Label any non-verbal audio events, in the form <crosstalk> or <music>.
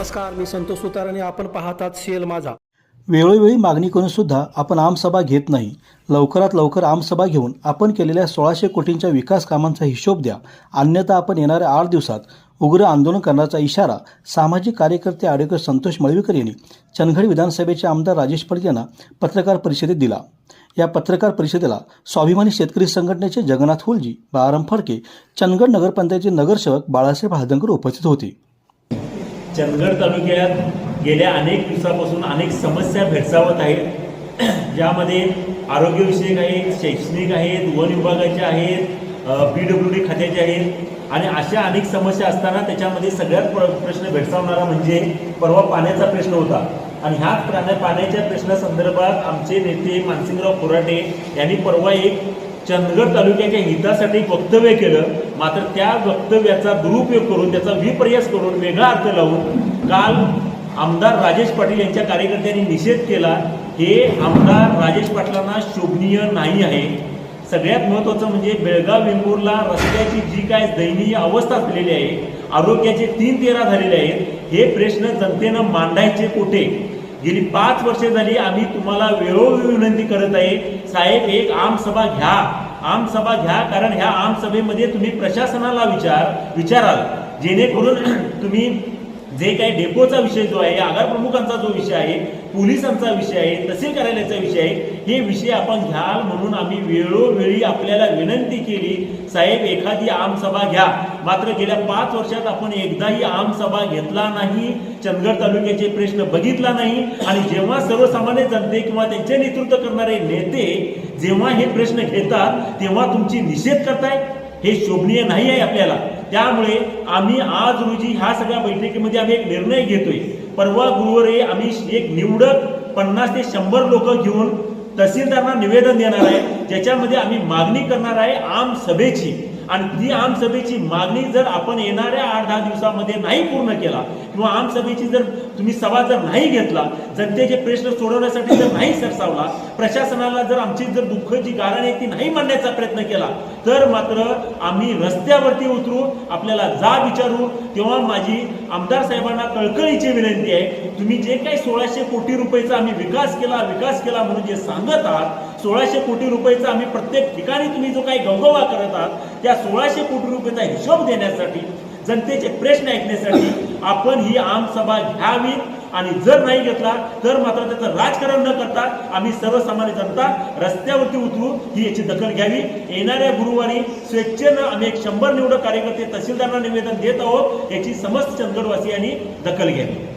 नमस्कार मी संतोष सुतार आणि आपण पाहतात सेल माझा. वेळोवेळी मागणी करून सुद्धा आपण आमसभा घेत नाही. लवकरात लवकर आमसभा घेऊन आपण केलेल्या सोळाशे कोटींच्या विकास कामांचा हिशोब द्या. अन्यथा आपण येणाऱ्या आठ दिवसात उग्र आंदोलन करण्याचा इशारा सामाजिक कार्यकर्ते आडेकर संतोष मळवीकर यांनी चंदगड विधानसभेचे आमदार राजेश पाटील यांना पत्रकार परिषदेत दिला. या पत्रकार परिषदेला स्वाभिमानी शेतकरी संघटनेचे जगन्नाथ हुलजी बाळाराम फडके चंदगड नगरपंचायतीचे नगरसेवक बाळासाहेब हादंकर उपस्थित होते. चंदगड तालुक्यात गेल्या अनेक दिवसापासून अनेक समस्या भेडसावत आहेत. <clears throat> ज्यामध्ये आरोग्यविषयक आहेत शैक्षणिक आहेत वन विभागाचे आहेत पी डब्ल्यू डी खात्याचे आहेत. आणि अशा अनेक समस्या असताना त्याच्यामध्ये सगळ्यात प्र- प्रश्न भेडसावणारा म्हणजे परवा पाण्याचा प्रश्न होता. आणि ह्याच प्राण्या पाण्याच्या प्रश्नासंदर्भात आमचे नेते मानसिंगराव कोराटे यांनी परवा एक चंदगड तालुक्याच्या हितासाठी वक्तव्य केलं मात्र त्या वक्तव्याचा दुरुपयोग करून त्याचा विपर्यास करून वेगळा अर्थ लावून काल आमदार राजेश पाटील यांच्या कार्यकर्त्यांनी निषेध केला हे आमदार राजेश पाटलांना शोभनीय नाही आहे. सगळ्यात महत्त्वाचं म्हणजे बेळगाव वेंगुर्ला रस्त्याची जी काय दयनीय अवस्था झालेली आहे आरोग्याचे तीन तेरा झालेले आहेत हे प्रश्न जनतेनं मांडायचे कुठे? गेली पाच वर्षे झाली आम्ही तुम्हाला वेळोवेळी विनंती करत आहे साहेब एक आमसभा घ्या. आमसभा घ्या कारण ह्या आमसभेमध्ये तुम्ही प्रशासनाला विचार विचाराल. जेणेकरून तुम्ही जे काही डेपोचा विषय जो आहे आगार प्रमुखांचा जो विषय आहे पोलिसांचा विषय आहे तहसील कार्यालयाचा विषय आहे हे विषय आपण घ्याल म्हणून आम्ही वेळोवेळी आपल्याला विनंती केली साहेब एखादी आमसभा घ्या. मात्र गेल्या पाच वर्षात आपण एकदाही आमसभा घेतला नाही चंदगड तालुक्याचे प्रश्न बघितला नाही आणि जेव्हा सर्वसामान्य जनते किंवा त्यांचे नेतृत्व करणारे नेते जेव्हा हे प्रश्न घेतात तेव्हा तुमची निषेध करताय? हे शोभनीय नाही आहे आपल्याला. त्यामुळे आम्ही आज रोजी ह्या सगळ्या बैठकीमध्ये आम्ही एक निर्णय घेतोय. परवा गुरुवारी आम्ही एक निवडक पन्नास ते शंभर लोक घेऊन तहसीलदारांना निवेदन देणार आहे. ज्याच्यामध्ये आम्ही मागणी करणार आहे आम सभेची. आणि ती आम सभेची मागणी जर आपण येणाऱ्या आठ दहा दिवसामध्ये नाही पूर्ण केला किंवा आमसभेची जर तुम्ही सभा जर नाही घेतला जनतेचे प्रश्न सोडवण्यासाठी जर नाही सरसावला प्रशासनाला जर आमची जर दुःख जी गारण आहे ती नाही मांडण्याचा प्रयत्न केला तर मात्र आम्ही रस्त्यावरती उतरू आपल्याला जा विचारू. तेव्हा माझी आमदार साहेबांना कळकळीची विनंती आहे तुम्ही जे काही सोळाशे कोटी रुपयेचा आम्ही विकास केला विकास केला म्हणून जे सांगत आहात सोळाशे कोटी रुपयेचा आम्ही प्रत्येक ठिकाणी तुम्ही जो काही गवगवा करत आहात त्या सोळाशे कोटी रुपयेचा हिशोब देण्यासाठी जनतेचे प्रश्न ऐकण्यासाठी आपण ही आमसभा घ्यावी. आणि जर नाही घेतला तर मात्र त्याचं राजकारण न करता आम्ही सर्वसामान्य जनता रस्त्यावरती उतरू ही याची दखल घ्यावी. येणाऱ्या गुरुवारी स्वेच्छेनं आम्ही एक शंभर निवडक कार्यकर्ते तहसीलदारांना निवेदन देत आहोत याची समस्त चंदगडवासियांनी दखल घ्यावी.